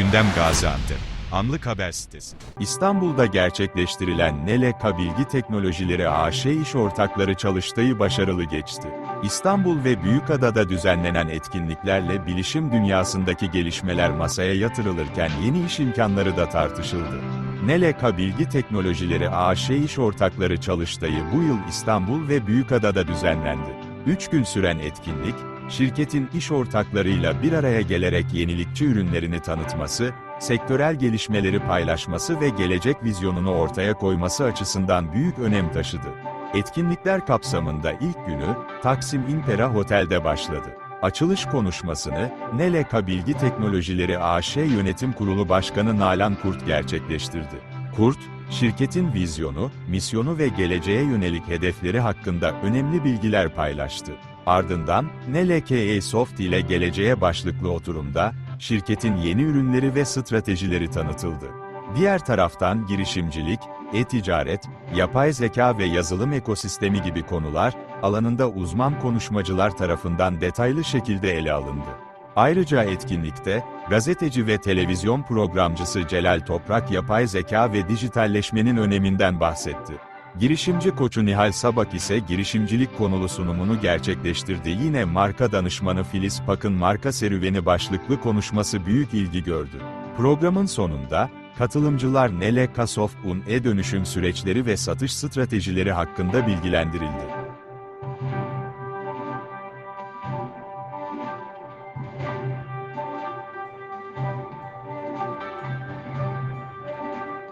Gündem Gaziantep. Anlık Haber Sitesi. İstanbul'da gerçekleştirilen Neleka Bilgi Teknolojileri AŞ iş ortakları çalıştayı başarılı geçti. İstanbul ve Büyükada'da düzenlenen etkinliklerle bilişim dünyasındaki gelişmeler masaya yatırılırken yeni iş imkanları da tartışıldı. Neleka Bilgi Teknolojileri AŞ iş ortakları çalıştayı bu yıl İstanbul ve Büyükada'da düzenlendi. 3 gün süren etkinlik, şirketin iş ortaklarıyla bir araya gelerek yenilikçi ürünlerini tanıtması, sektörel gelişmeleri paylaşması ve gelecek vizyonunu ortaya koyması açısından büyük önem taşıdı. Etkinlikler kapsamında ilk günü, Taksim Impera Hotel'de başladı. Açılış konuşmasını, Neleka Bilgi Teknolojileri AŞ Yönetim Kurulu Başkanı Nalan Kurt gerçekleştirdi. Kurt, şirketin vizyonu, misyonu ve geleceğe yönelik hedefleri hakkında önemli bilgiler paylaştı. Ardından, NLKE Soft ile geleceğe başlıklı oturumda, şirketin yeni ürünleri ve stratejileri tanıtıldı. Diğer taraftan girişimcilik, e-ticaret, yapay zeka ve yazılım ekosistemi gibi konular, alanında uzman konuşmacılar tarafından detaylı şekilde ele alındı. Ayrıca etkinlikte, gazeteci ve televizyon programcısı Celal Toprak yapay zeka ve dijitalleşmenin öneminden bahsetti. Girişimci koçu Nihal Sabak ise girişimcilik konulu sunumunu gerçekleştirdi. Yine marka danışmanı Filiz Pak'ın marka serüveni başlıklı konuşması büyük ilgi gördü. Programın sonunda, katılımcılar Nele Kasof'un e-dönüşüm süreçleri ve satış stratejileri hakkında bilgilendirildi.